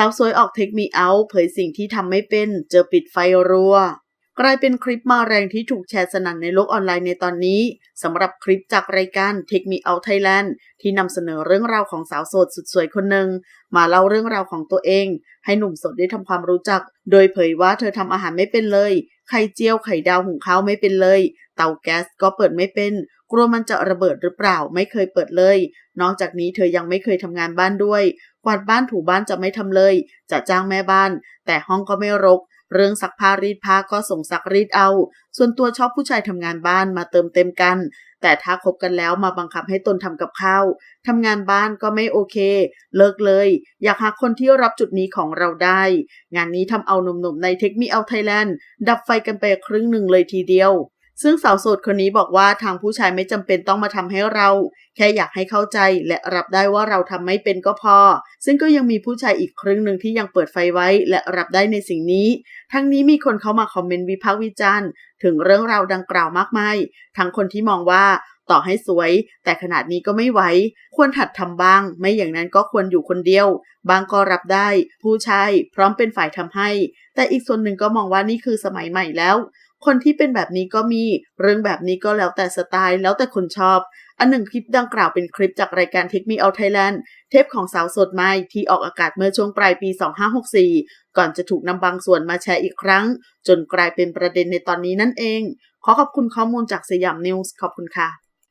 สาวสวยออกเทคมีเอาเผยสิ่งที่ทำไม่เป็น เจอปิดไฟรัว กลายเป็นคลิปมาแรงที่ถูกแชร์สนั่นในโลกออนไลน์ในตอนนี้สำหรับคลิปจากรายการ Take Me Out Thailand ที่นำเสนอเรื่องราวของสาวโสดสุดสวยคนหนึ่งมาเล่าเรื่องราวของตัวเอง ให้หนุ่มโสดได้ทำความรู้จัก โดยเผยว่าเธอทำอาหารไม่เป็นเลย ไข่เจียวไข่ดาวหุงข้าวไม่เป็นเลย เตาแก๊สก็เปิดไม่เป็น กลัวมันจะระเบิดหรือเปล่าไม่เคยเปิดเลย นอกจากนี้เธอยังไม่เคยทำงานบ้านด้วย กวาดบ้านถูบ้านจะไม่ทำเลย จะจ้างแม่บ้าน แต่ห้องก็ไม่รก เรื่องซักผ้ารีดผ้าก็ส่งซักรีดเอา ส่วนตัวชอบผู้ชายทำงานบ้านมาเติมเต็มกัน แต่ถ้าคบกันแล้วมาบังคับให้ตนทำกับข้าวทำงานบ้านก็ไม่โอเค เลิกเลย อยากหาคนที่รับจุดนี้ของเราได้ งานนี้ทำเอาหนุ่มๆในเทคมีเอาไทยแลนด์ดับไฟกันไปครึ่งหนึ่งเลยทีเดียว ซึ่งสาวโสดคนนี้บอกว่าทางผู้ชายไม่จำเป็นต้องมาทำให้เรา แค่อยากให้เข้าใจและรับได้ว่าเราทำไม่เป็นก็พอ ซึ่งก็ยังมีผู้ชายอีกครึ่งหนึ่งที่ยังเปิดไฟไว้และรับได้ในสิ่งนี้ ทั้งนี้มีคนเข้ามาคอมเมนต์วิพากษ์วิจารณ์ถึงเรื่องราวดังกล่าวมากมาย ทั้งคนที่มองว่าต่อให้สวย แต่ขนาดนี้ก็ไม่ไหว ควรหัดทำบ้าง ไม่อย่างนั้นก็ควรอยู่คนเดียว บางก็รับได้ ผู้ชายพร้อมเป็นฝ่ายทำให้ แต่อีกส่วนหนึ่งก็มองว่านี่คือสมัยใหม่แล้ว คนที่เป็นแบบนี้ก็มี เรื่องแบบนี้ก็แล้วแต่สไตล์ แล้วแต่คนชอบ อันหนึ่งคลิปดังกล่าวเป็นคลิปจากรายการ Take Me Out Thailand เทปของสาวสดใหม่ที่ออกอากาศเมื่อช่วงปลายปี 2564 ก่อนจะถูกนำบางส่วนมาแชร์อีกครั้ง จนกลายเป็นประเด็นในตอนนี้นั่นเอง ขอขอบคุณข้อมูลจากสยามนิวส์ขอบคุณค่ะ